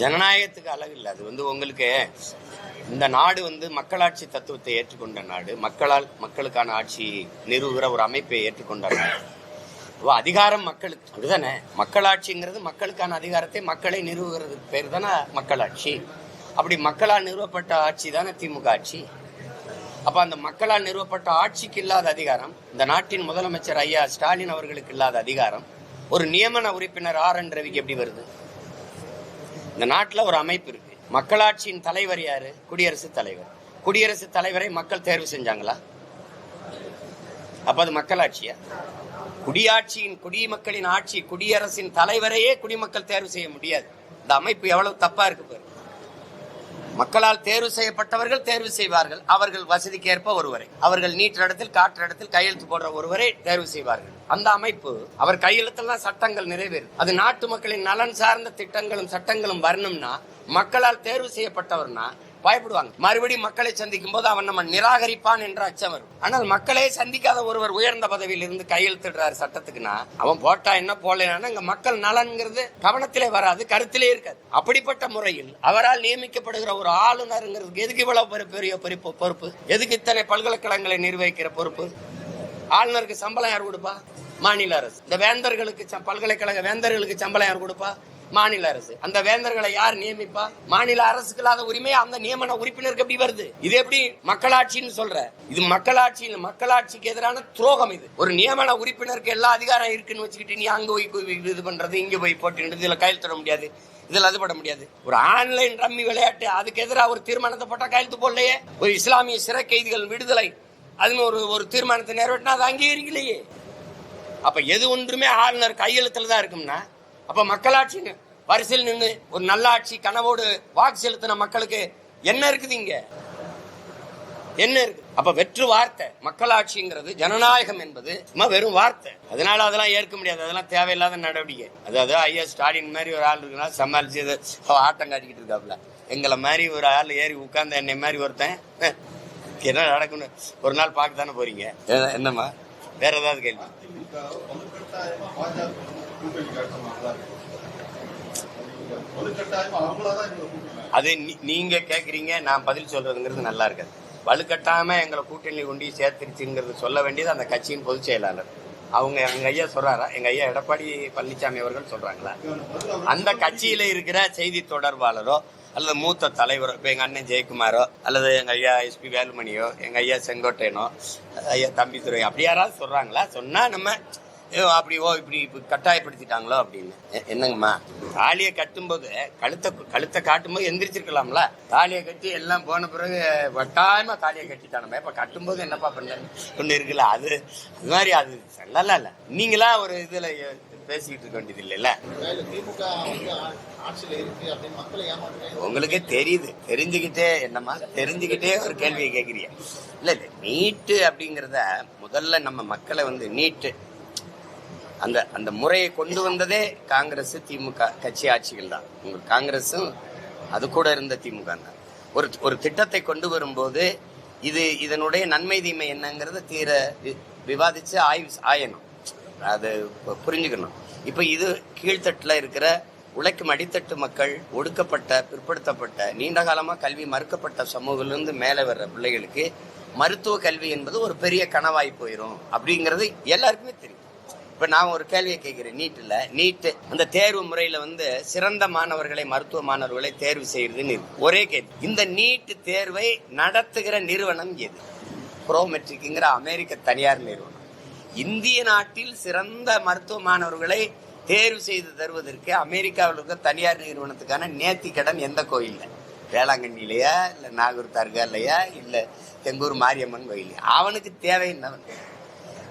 ஜனநாயகத்துக்கு அழகு இல்லை. அது வந்து உங்களுக்கு இந்த நாடு வந்து மக்களாட்சி தத்துவத்தை ஏற்றுக்கொண்ட நாடு. மக்களால் மக்களுக்கான ஆட்சி நிறுவுகிற ஒரு அமைப்பை ஏற்றுக்கொண்ட நாடு. அதிகாரம் மக்களுக்கு அப்படிதானே? மக்களாட்சிங்கிறது மக்களுக்கான அதிகாரத்தை மக்களை நிறுவுகிறதுக்கு பேர் தானே மக்களாட்சி. அப்படி மக்களால் நிறுவப்பட்ட ஆட்சி தானே திமுக ஆட்சி. அப்போ அந்த மக்களால் நிறுவப்பட்ட ஆட்சிக்கு இல்லாத அதிகாரம் இந்த நாட்டின் முதலமைச்சர் ஐயா ஸ்டாலின் அவர்களுக்கு இல்லாத அதிகாரம் ஒரு நியமன உறுப்பினர் ஆர் என் ரவிக்கு எப்படி வருது? இந்த நாட்டில் ஒரு அமைப்பு இருக்கு. மக்களாட்சியின் தலைவர் யாரு? குடியரசுத் தலைவர். குடியரசுத் தலைவரை மக்கள் தேர்வு செஞ்சாங்களா? அப்ப அது மக்களாட்சியா? குடியாட்சியின் குடிமக்களின் ஆட்சி குடியரசின் தலைவரையே குடிமக்கள் தேர்வு செய்ய முடியாது. இந்த அமைப்பு எவ்வளவு தப்பா இருக்கு பாரு. மக்களால் தேர்வு செய்யப்பட்டவர்கள் தேர்வு செய்வார்கள். அவர்கள் வசதிக்கேற்ப ஒருவரை. அவர்கள் நீற்ற இடத்தில் காற்று இடத்தில் கையெழுத்து போடுற ஒருவரை தேர்வு செய்வார்கள். அந்த அமைப்பு அவர் கையெழுத்தில் தான் சட்டங்கள் நிறைவேறும். அது நாட்டு மக்களின் நலன் சார்ந்த திட்டங்களும் சட்டங்களும் வரணும்னா மக்களால் தேர்வு செய்யப்பட்டவர்னா பயப்படுவாங்க. மறுபடியும் மக்களை சந்திக்கும் போது அவன் நம்ம நிராகரிப்பான் என்ற அச்சம் வரும். ஆனால் மக்களே சந்திக்காத ஒருவர் உயர்ந்த பதவியில் இருந்து கையெழுத்திடுறாரு சட்டத்துக்குன்னா அவன் போட்டா என்ன போடலன்னா இங்க மக்கள் நலன்ங்கிறது கவனத்திலே வராது கருத்திலே இருக்காது. அப்படிப்பட்ட முறையில் அவரால் நியமிக்கப்படுகிற ஒரு ஆளுநருங்கிறதுக்கு எதுக்கு இவ்வளவு பெரிய பொறுப்பு பொறுப்பு? எதுக்கு இத்தனை பல்கலைக்கழகங்களை நிர்வகிக்கிற பொறுப்பு? ஆளுநருக்கு சம்பளம் யார் கொடுப்பா? மாநில அரசு. இந்த வேந்தர்களுக்கு ச- பல்கலைக்கழக வேந்தர்களுக்கு சம்பளம் யார் கொடுப்பா? மாநில அரசு. அந்த வேந்தர்களை யார் நியமிப்பா? மாநில அரசுக்கு இல்லாத உரிமை அந்த நியமன உறுப்பினருக்கு எப்படி வருது? இது எப்படி மக்களாட்சின்னு சொல்ற? இது மக்களாட்சி மக்களாட்சிக்கு எதிரான துரோகம் இது. ஒரு நியமன உறுப்பினருக்கு எல்லா அதிகாரம் இருக்குன்னு வச்சுக்கிட்டு நீ அங்க போய் இது பண்றது இங்க போய் போட்டு இதுல கையெழுத்திட முடியாது இதுல அது பட முடியாது. ஒரு ஆன்லைன் ரம்மி விளையாட்டு அதுக்கு எதிராக ஒரு தீர்மானத்தை போட்டா கையெழுத்து போடலையே? ஒரு இஸ்லாமிய சிறை கைதிகள் விடுதலை அதுன்னு ஒரு ஒரு தீர்மானத்தை நிறைவேற்றினா அது அங்கீகரிக்கலையே. அப்ப எது ஒன்றுமே ஆளுநர் கையெழுத்துல தான் இருக்கும்னா அப்ப மக்களாட்சி வரிசையில் நின்று ஒரு நல்ல ஆட்சி கனவோடு வாக்கு செலுத்தின மக்களுக்கு என்ன இருக்குது இங்க? என்ன இருக்கு? அப்ப வெற்று வார்த்தை மக்களாட்சிங்கிறது ஜனநாயகம் என்பது சும்மா வெறும் வார்த்தை. அதனால அதெல்லாம் ஏற்க முடியாது. அதெல்லாம் தேவையில்லாத நடவடிக்கை. அதாவது ஐயா ஸ்டாலின் மாதிரி ஒரு ஆள் இருக்குன்னா சமாளிச்சு ஆட்டம் காட்டிக்கிட்டு இருக்காப்ல எங்களை மாதிரி ஒரு ஆள் ஏறி உட்கார்ந்த என்னை மாதிரி ஒருத்தன் என்ன நடக்கும்னு ஒரு நாள் பார்க்க தானே போறீங்க என்னம்மா? வேற ஏதாவது கேள்வி? கூட்டணி அது நீ- நீங்க கேக்குறீங்க நான் பதில் சொல்றதுங்கிறது நல்லா இருக்காது. வலுக்கட்டாம எங்களை கூட்டணி கொண்டு சேர்த்துருச்சுங்கிறது சொல்ல வேண்டியது அந்த கட்சியின் பொதுச் செயலாளர். அவங்க எங்க ஐயா சொல்றாரா? எங்க ஐயா எடப்பாடி பழனிசாமி அவர்கள் சொல்றாங்களா? அந்த கட்சியில இருக்கிற செய்தி தொடர்பாளரோ அல்லது மூத்த தலைவரோ இப்போ எங்க அண்ணன் ஜெயக்குமாரோ அல்லது எங்க ஐயா எஸ்பி வேலுமணியோ எங்க ஐயா செங்கோட்டையனோ ஐயா தம்பித்துறை அப்படி யாராவது சொல்றாங்களா? சொன்னா நம்ம ஏ, அப்படி ஓ இப்படி இப்படி கட்டாயப்படுத்திட்டாங்களோ அப்படின்னு. என்னங்கம்மா? தாலியை கட்டும்போது கழுத்தை கழுத்தை காட்டும்போது எந்திரிச்சிருக்கலாம்ல? தாலியை கட்டி எல்லாம் போன பிறகு வட்டாயமா தாலியை கட்டிட்டானமே இப்ப கட்டும்போது என்னப்பா பண்ண ஒண்ணு இருக்குல்ல அது அது மாதிரி அது சொல்லல இல்ல. நீங்களா ஒரு இதுல பேசிக்கிட்டு இருக்க வேண்டியது இல்லைல்ல? திமுக உங்களுக்கே தெரியுது. தெரிஞ்சுக்கிட்டே என்னம்மா தெரிஞ்சுக்கிட்டே ஒரு கேள்வியை கேட்குறீங்க இல்லை நீட்டு அப்படிங்கிறத முதல்ல நம்ம மக்களை வந்து நீட்டு அந்த அந்த முறையை கொண்டு வந்ததே காங்கிரஸ் திமுக கட்சி ஆட்சிகள் தான். உங்க காங்கிரஸும் அது கூட இருந்த திமுக தான். ஒரு ஒரு திட்டத்தை கொண்டு வரும்போது இது இதனுடைய நன்மை தீமை என்னங்கிறத தீர வி- விவாதிச்சு ஆய்வு ஆயணும். அது புரிஞ்சுக்கணும். இப்போ இது கீழ்த்தட்டில் இருக்கிற உழைக்கும் அடித்தட்டு மக்கள் ஒடுக்கப்பட்ட பிற்படுத்தப்பட்ட நீண்ட காலமாக கல்வி மறுக்கப்பட்ட சமூகத்திலிருந்து மேலே வர்ற பிள்ளைகளுக்கு மருத்துவ கல்வி என்பது ஒரு பெரிய கனவாய் போயிடும் அப்படிங்கிறது எல்லாருக்குமே தெரியும். இப்போ நான் ஒரு கேள்வியை கேட்குறேன். நீட்டில் நீட்டு. அந்த தேர்வு முறையில் வந்து சிறந்த மாணவர்களை மருத்துவ மாணவர்களை தேர்வு செய்யறதுன்னு இருக்கு. ஒரே கேள்வி. இந்த நீட்டு தேர்வை நடத்துகிற நிறுவனம் எது? ப்ரோமெட்ரிக்குங்கிற அமெரிக்க தனியார் நிறுவனம். இந்திய நாட்டில் சிறந்த மருத்துவ மாணவர்களை தேர்வு செய்து தருவதற்கு அமெரிக்காவில் இருக்க தனியார் நிறுவனத்துக்கான நேர்த்தி கடன் எந்த கோயிலில்? வேளாங்கண்ணிலையா இல்லை நாகூர் தர்காலையா இல்லை தெங்கூர் மாரியம்மன் கோயிலையா அவனுக்கு தேவை என்னவன்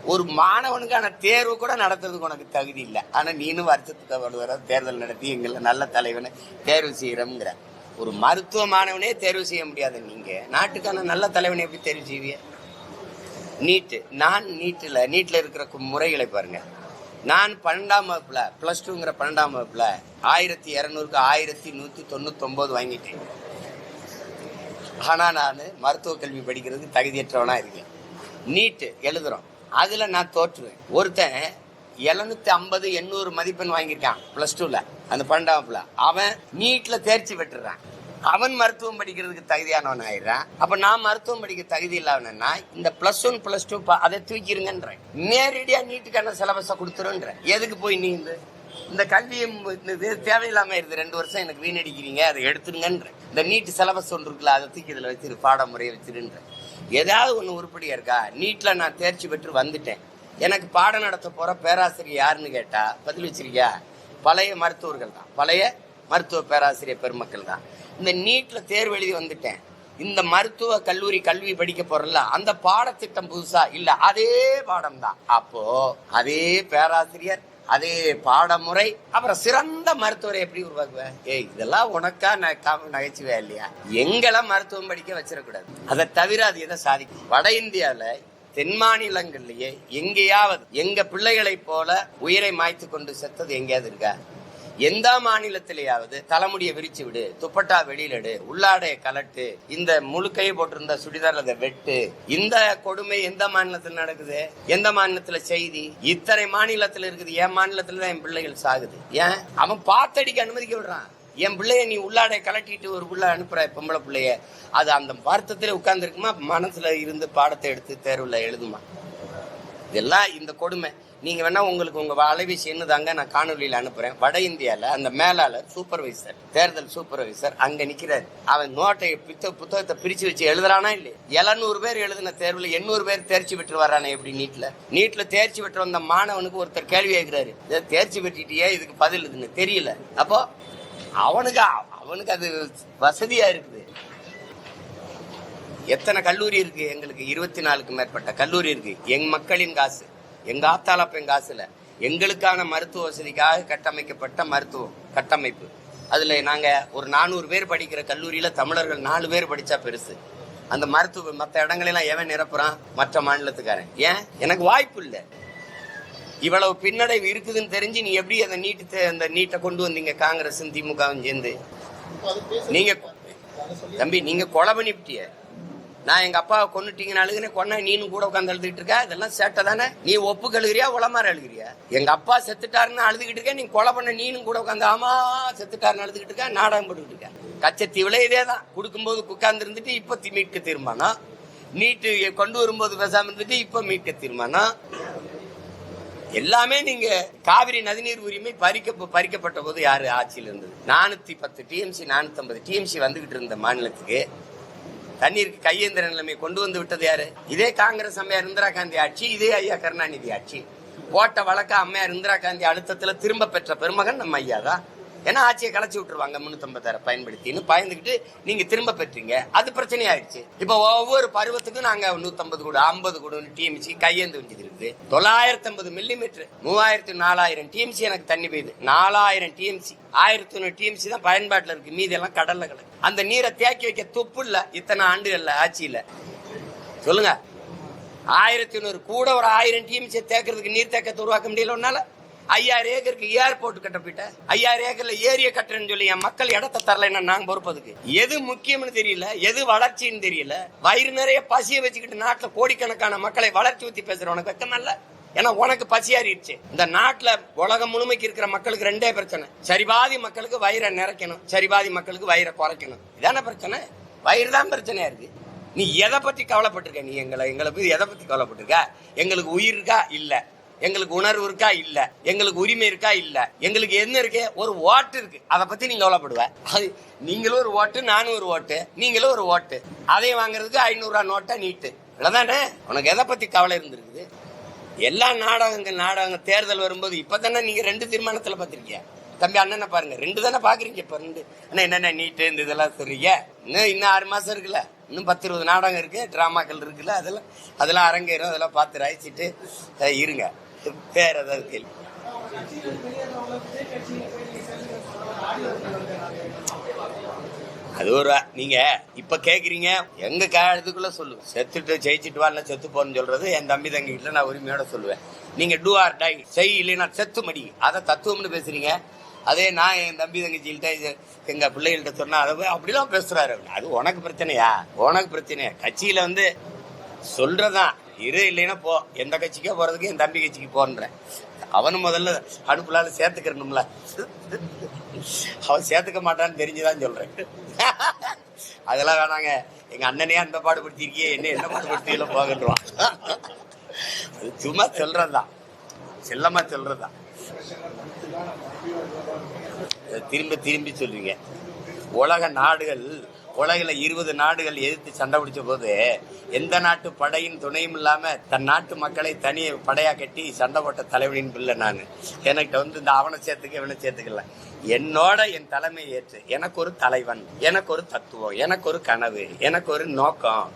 ஒரு மாணவனுக்கான தேர்வு கூட நடத்துறதுக்கு உனக்கு தகுதி இல்லை. ஆனா நீனும் வருஷத்துக்கு ஒரு தேர்தல் நடத்தி எங்களை நல்ல தலைவனை தேர்வு செய்யறோம்ங்கிற ஒரு மருத்துவ மாணவனே தேர்வு செய்ய முடியாது நீங்கள் நாட்டுக்கான நல்ல தலைவனை எப்படி தேர்வு செய்வீங்க? நீட்டு. நான் நீட்டில் நீட்டில் இருக்கிற முறைகளை பாருங்க. நான் பன்னெண்டாம் வகுப்புல ப்ளஸ் டூங்கிற பன்னெண்டாம் வகுப்புல ஆயிரத்தி இரநூறுக்கு ஆயிரத்தி நூத்தி தொண்ணூத்தொம்பது வாங்கிட்டேன். ஆனா நான் மருத்துவ கல்வி படிக்கிறதுக்கு தகுதியற்றவனா இருக்கேன். நீட்டு. எழுதுறோம். அதுல நான் தோற்றுவேன். ஒருத்தன் எழுநூத்தி ஐம்பது எண்ணூறு மதிப்பெண் வாங்கியிருக்கான் பிளஸ் டூல அந்த பன்னெண்டாவதுல அவன் நீட்ல தேர்ச்சி பெற்றுறான். அவன் மருத்துவம் படிக்கிறதுக்கு தகுதியானவன் ஆயிடுறான். அப்ப நான் மருத்துவம் படிக்க தகுதி இல்லாதவனா இந்த பிளஸ் ஒன் பிளஸ் டூ அதை தூக்கிருங்கன்றேன். நேரடியா நீட்டுக்கான சிலபஸை கொடுத்துருன்ற எதுக்கு போய் நீ இந்த இந்த கல்வியை இந்த இது தேவையில்லாம இருது ரெண்டு வருஷம் எனக்கு வீணடிக்கிறீங்க அதை எடுத்துருங்கன்ற இந்த நீட் சிலபஸ் ஒன்று இருக்குல்ல அதை தூக்கி இதுல வச்சிரு பாடமுறையை வச்சிருன்றேன். ஏதாவது ஒன்று உருப்படியா இருக்கா? நீட்டில் நான் தேர்ச்சி பெற்று வந்துட்டேன். எனக்கு பாடம் நடத்த போகிற பேராசிரியர் யாருன்னு கேட்டால் பதில் வச்சிருக்கியா? பழைய மருத்துவர்கள் தான். பழைய மருத்துவ பேராசிரியர் பெருமக்கள் தான். இந்த நீட்டில் தேர்வு எழுதி வந்துட்டேன். இந்த மருத்துவ கல்லூரி கல்வி படிக்க போறல அந்த பாடத்திட்டம் புதுசா இல்ல அதே பாடம் தான். அப்போ அதே பேராசிரியர் அதே பாடமுறை அப்புறம் சிறந்த மருத்துவரை எப்படி உருவாக்குவேன் ஏய் இதெல்லாம் உனக்கா ந- நகைச்சுவே நகைச்சுவையா இல்லையா? எங்களை மருத்துவம் படிக்க வச்சிடக்கூடாது. அதை தவிர அது எதை சாதிக்கும்? வட இந்தியாவில தென் மாநிலங்கள்லயே எங்கேயாவது எங்க பிள்ளைகளைப் போல உயிரை மாய்த்து கொண்டு செத்தது எங்கேயாவது இருக்கா? எந்த மாநிலத்திலேயாவது தலைமுடியை விரிச்சு விடு துப்பட்டா வெளியில எடு உள்ளாடைய கலட்டு இந்த முழுக்கையை போட்டிருந்த சுடிதார் அதை வெட்டு இந்த கொடுமை எந்த மாநிலத்தில் நடக்குது? எந்த மாநிலத்துல செய்தி? இத்தனை மாநிலத்தில் இருக்குது என் மாநிலத்துல தான் என் பிள்ளைகள் சாகுது. ஏன்? அவன் பார்த்தடிக்க அனுமதிக்க விடுறான். என் பிள்ளைய நீ உள்ளாடை கலட்டிட்டு ஒரு பிள்ளை அனுப்புற பொம்பளை பிள்ளைய அது அந்த வருத்தத்தில் உட்கார்ந்துருக்குமா? மனசுல இருந்து பாடத்தை எடுத்து தேர்வில் எழுதுமா? இதெல்லாம் இந்த கொடுமை. நீங்க வேணா உங்களுக்கு உங்க அலைபேசி என்னதாங்க நான் காணொலியில அனுப்புறேன். வட இந்தியால அந்த மேலாளர் சூப்பர்வைசர் தேர்தல் சூப்பர்வைசர் அங்க நிக்கிறாரு. அவன் நோட்டை பித்த புத்தகத்தை பிரிச்சு வச்சு எழுதுறானா இல்லை எழுநூறு பேர் எழுதின தேர்வுல எண்ணூறு பேர் தேர்ச்சி பெற்று வரானே எப்படி நீட்ல? நீட்ல தேர்ச்சி பெற்று வந்த மாணவனுக்கு ஒருத்தர் கேள்வி கேட்கிறாரு. "இதை தேர்ச்சி பெற்றிட்டியே? இதுக்கு பதில் இதுன்னு தெரியல. அப்போ அவனுக்கு அவனுக்கு அது வசதியா இருக்குது. எத்தனை கல்லூரி இருக்கு? எங்களுக்கு இருபத்தி நாலுக்கு மேற்பட்ட கல்லூரி இருக்கு. எங் மக்களின் காசு. எங்க ஆத்தாளப்பன் காசுல எங்களுக்கான மருத்துவ வசதிக்காக கட்டமைக்கப்பட்ட மருத்துவம் கட்டமைப்பு. அதுல நாங்க ஒரு நானூறு பேர் படிக்கிற கல்லூரியில தமிழர்கள் நாலு பேர் படிச்சா பெருசு. அந்த மருத்துவ மற்ற இடங்களெல்லாம் எவன் நிரப்புறான்? மற்ற மாநிலத்துக்காரன். ஏன்? எனக்கு வாய்ப்பு இல்லை. இவ்வளவு பின்னடைவு இருக்குதுன்னு தெரிஞ்சு நீ எப்படி அந்த நீட்டு அந்த நீட்டை கொண்டு வந்தீங்க காங்கிரஸும் திமுகவும் சேர்ந்து? நீங்க தம்பி நீங்க கொலை பண்ணிவிட்டிய. நான் எங்க அப்பாவை கொன்னுட்டீங்கன்னு அழுகுனே கொன்ன நீனும் கூட உட்காந்து அழுதுகிட்டு இருக்க இதெல்லாம் சேட்டை தானே? நீ ஒப்பு கழுகுறியா உளமாற அழுகுறியா? எங்க அப்பா செத்துட்டாருன்னு அழுதுகிட்டு இருக்க நீ கொலை பண்ண நீனும் கூட உட்காந்து ஆமா செத்துட்டாருன்னு அழுதுகிட்டு இருக்க நாடகம் போட்டுக்கிட்டு இருக்க. கச்சத்தீவுல இதே தான் கொடுக்கும்போது உட்கார்ந்து இருந்துட்டு இப்ப மீட்க தீர்மானம். நீட்டு கொண்டு வரும்போது பேசாம இருந்துட்டு இப்ப மீட்க தீர்மானம். எல்லாமே நீங்க காவிரி நதிநீர் உரிமை பறிக்க பறிக்கப்பட்ட போது யாரு? ஆட்சியில் இருந்தது. நானூத்தி பத்து டிஎம்சி நானூத்தி ஐம்பது டிஎம்சி வந்துகிட்டு இருந்த மாநிலத்துக்கு தண்ணீருக்கு கையேந்திர நிலைமை கொண்டு வந்து விட்டது யாரு? இதே காங்கிரஸ் அம்மையார் இந்திரா காந்தி ஆட்சி இதே ஐயா கருணாநிதி ஆட்சி. போட்ட வழக்க அம்மையார் இந்திரா காந்தி அழுத்தத்துல திரும்ப பெற்ற பெருமகன் நம்ம ஐயா தான். ஏன்னா ஆட்சியை கலைச்சி விட்டுருவாங்க முன்னூத்தம்பத்தாயிரம் பயன்படுத்தின்னு பயந்துகிட்டு நீங்க திரும்ப பெற்றீங்க. அது பிரச்சனை ஆயிடுச்சு இப்போ ஒவ்வொரு பருவத்துக்கும் நாங்க நூத்தம்பது கூட ஐம்பது கூட டிஎம்சி கையேந்து வேண்டியது இருக்குது தொள்ளாயிரத்தி ஐம்பது மில்லிமீட்டர் மூவாயிரத்தி நாலாயிரம் டிஎம்சி எனக்கு தண்ணி பெய்யுது. நாலாயிரம் டிஎம்சி ஆயிரத்தி ஒண்ணு டிஎம்சி தான் பயன்பாட்டில் இருக்கு. மீதி எல்லாம் கடல்ல கிடக்கு. அந்த நீரை தேக்கி வைக்க துப்பு இல்ல இத்தனை ஆண்டுகள்ல ஆட்சியில. சொல்லுங்க. ஆயிரத்தி நூறு கூட ஒரு ஆயிரம் டிஎம்சி தேக்கிறதுக்கு நீர் தேக்கத்தை உருவாக்க முடியல ஒன்னால ஐயாயிரம் ஏக்கருக்கு ஏர்போர்ட் கட்ட ஐயாயிரம் ஏக்கர்ல ஏரிய கட்டுறேன்னு சொல்லி என் மக்கள் இடத்த தரலைன்னா நாங்க பொறுப்பதுக்கு? எது முக்கியம்னு தெரியல எது வளர்ச்சின்னு தெரியல. வயிறு நிறைய பசியை வச்சுக்கிட்டு நாட்டுல கோடிக்கணக்கான மக்களை வளர்ச்சி ஊத்தி பேசுற உனக்கு வெக்கமல்ல ஏன்னா உனக்கு பசியாறிடுச்சு. இந்த நாட்டுல உலகம் முழுமைக்கு இருக்கிற மக்களுக்கு ரெண்டே பிரச்சனை. சரிபாதி மக்களுக்கு வயிறை நிறைக்கணும் சரிபாதி மக்களுக்கு வயிறை குறைக்கணும். இதான பிரச்சனை? வயிறு தான் பிரச்சனையா இருக்கு. நீ எதை பத்தி கவலைப்பட்டிருக்க? நீ எங்களை எங்களை எதை பத்தி கவலைப்பட்டிருக்க? எங்களுக்கு உயிர் இருக்கா? இல்லை. எங்களுக்கு உணர்வு இருக்கா? இல்ல. எங்களுக்கு உரிமை இருக்கா? இல்ல. எங்களுக்கு என்ன இருக்கு? ஒரு ஓட்டு இருக்கு. அதை பத்தி நீங்க கவலைப்படுவ அது நீங்களும் ஒரு ஓட்டு நானும் ஒரு ஓட்டு நீங்களும் ஒரு ஓட்டு. அதை வாங்குறதுக்கு ஐநூறு நோட்டா நோட்டை நீட்டு. இல்லதானே உனக்கு எதை பத்தி கவலை இருந்திருக்குது? எல்லா நாடகங்கள் நாடகங்கள் தேர்தல் வரும்போது இப்போ தானே நீங்கள் ரெண்டு தீர்மானத்தில் பார்த்துருக்கீங்க தம்பி அண்ணனை பாருங்க. ரெண்டு தானே பார்க்குறீங்க இப்போ ரெண்டு. அண்ணா என்னென்ன நீட்டு? இந்த இதெல்லாம் சொல்றீங்க இன்னும் இன்னும் ஆறு மாதம் இருக்குல்ல. இன்னும் பத்து இருபது நாடகம் இருக்குது ட்ராமாக்கள் இருக்குல்ல. அதெல்லாம் அதெல்லாம் அரங்கேறும் அதெல்லாம் பார்த்து ரசிச்சுட்டு இருங்க. வேற ஏதாவது கேள்வி? அது ஒரு நீங்க இப்ப கேக்குறீங்க எங்க காலத்துக்குள்ள சொல்லு செத்துட்டு ஜெயிச்சுட்டு வா செத்து போன்னு சொல்றது என் தம்பி தங்கி கிட்ட நான் உரிமையோட சொல்லுவேன். நீங்க டூ ஆர் டை செய் இல்லைன்னா செத்து மடி. அதை தத்துவம்னு பேசுறீங்க. அதே நான் என் தம்பி தங்கச்சிகிட்ட எங்க பிள்ளைகள்கிட்ட சொன்னா அதை அப்படிலாம் பேசுறாரு அது உனக்கு பிரச்சனையா? உனக்கு பிரச்சனையா? கட்சியில வந்து சொல்றதான் இரு இல்லைன்னா போ. எந்த கட்சிக்கோ போகிறதுக்கு என் தம்பி கட்சிக்கு போன்றேன். அவனும் முதல்ல அடுப்புலால சேர்த்துக்கிறணும்ல. அவன் சேர்த்துக்க மாட்டான்னு தெரிஞ்சுதான் சொல்றேன். அதெல்லாம் வேணாங்க. எங்க அண்ணனே அந்த பாடுபடுத்திருக்கியே என்ன என்ன பாடுபடுத்தியில போகன்றான் அது சும்மா சொல்றதுதான். செல்லமா சொல்றதுதான். இதை திரும்ப திரும்பி சொல்லுவீங்க உலக நாடுகள் உலகில் இருபது நாடுகள் எதிர்த்து சண்டை பிடிச்ச போது எந்த நாட்டு படையின் துணையும் இல்லாமல் தன் நாட்டு மக்களை தனி படையாக கட்டி சண்டை போட்ட தலைவனின் பிள்ளை நான். எனக்கு வந்து இந்த அவனை சேர்த்துக்க இவனை சேர்த்துக்கல. என்னோட என் தலைமை ஏற்று எனக்கு ஒரு தலைவன் எனக்கு ஒரு தத்துவம் எனக்கு ஒரு கனவு எனக்கு ஒரு நோக்கம்.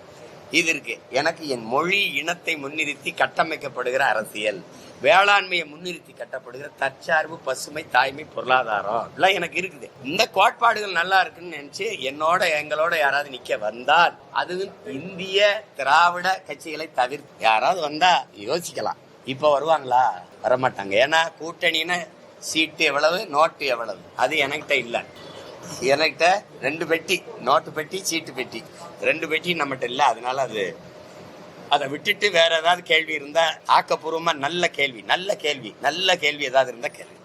இது இருக்கு. எனக்கு என் மொழி இனத்தை முன்னிறுத்தி கட்டமைக்கப்படுகிற அரசியல். வேளாண்மையை முன்னிறுத்தி கட்டப்படுகிற தற்சார்பு பசுமை தாய்மை பொருளாதாரம். எல்லாம் எனக்கு இருக்குது. இந்த கோட்பாடுகள் நல்லா இருக்குன்னு நினைச்சு என்னோட எங்களோட யாராவது நிக்க வந்தால் அதுவும் இந்திய திராவிட கட்சிகளை தவிர்த்து. யாராவது வந்தா யோசிக்கலாம். இப்ப வருவாங்களா? வரமாட்டாங்க. ஏன்னா கூட்டணின்னு சீட்டு எவ்வளவு நோட்டு எவ்வளவு? அது எனக்கிட்ட இல்லை. எனக்கிட்ட ரெண்டு பெட்டி நோட்டு பெட்டி சீட்டு பெட்டி. ரெண்டு பெட்டி நம்மகிட்ட இல்லை. அதனால அது அதை விட்டுட்டு வேற ஏதாவது கேள்வி இருந்தா ஆக்கப்பூர்வமா நல்ல கேள்வி நல்ல கேள்வி நல்ல கேள்வி ஏதாவது இருந்தா கேள்வி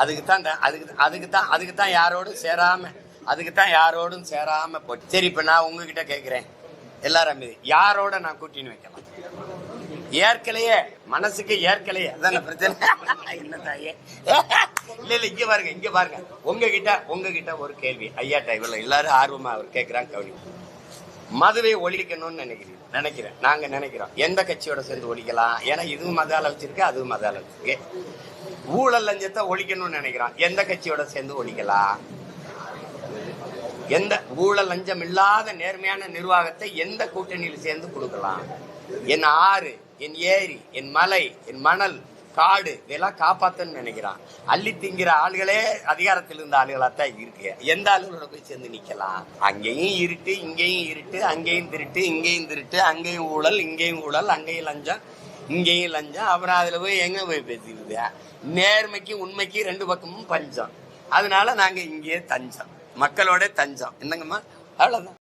அதுக்கு தான் அதுக்கு அதுக்கு தான் அதுக்கு தான் யாரோடும் சேராம அதுக்கு தான் யாரோடும் சேராம போச்சு சரி இப்போ நான் உங்ககிட்ட கேட்குறேன் எல்லாரும் மீது யாரோட நான் கூட்டின்னு வைக்கலாம் ஏற்கலையே மனசுக்கு ஏற்கலையே. அதான பிரச்சனை? என்ன தாயே? இல்ல இல்ல இங்க பாருங்க இங்க பாருங்க. உங்ககிட்ட உங்ககிட்ட ஒரு கேள்வி. ஐயா டைவர்ல எல்லாரும் ஆர்வமா அவர் கேட்கிறாங்க கவனி மதுவை ஒழிக்கணும்னு நினைக்கிறீங்க நினைக்கிறேன். நாங்க நினைக்கிறோம். எந்த கட்சியோட சேர்ந்து ஒழிக்கலாம்? ஏன்னா இதுவும் மதால வச்சிருக்கு அதுவும் மதால வச்சிருக்கு ஊழல் லஞ்சத்தை ஒழிக்கணும்னு நினைக்கிறோம். எந்த கட்சியோட சேர்ந்து ஒழிக்கலாம்? எந்த ஊழல் லஞ்சம் இல்லாத நேர்மையான நிர்வாகத்தை எந்த கூட்டணியில் சேர்ந்து கொடுக்கலாம்? என் ஆறு என் ஏரி என் மலை என் மணல் காடு இதெல்லாம் காப்பாத்தன்னு நினைக்கிறான். அள்ளி திங்கிற ஆளுகளே அதிகாரத்தில் இருந்த ஆளுகளா தான் இருக்கு. எந்த ஆளுகளோட போய் சேர்ந்து நிக்கலாம் அங்கேயும் இருட்டு இங்கேயும் இருட்டு அங்கேயும் திருட்டு இங்கேயும் திருட்டு அங்கேயும் ஊழல் இங்கேயும் ஊழல் அங்கேயும் லஞ்சம் இங்கேயும் லஞ்சம். அப்புறம் அதுல போய் எங்க போய் பேசிக்கிறது? நேர்மைக்கு உண்மைக்கு ரெண்டு பக்கமும் பஞ்சம். அதனால நாங்க இங்கேயே தஞ்சம். மக்களோட தஞ்சம். என்னங்கம்மா? அவ்வளவுதான்.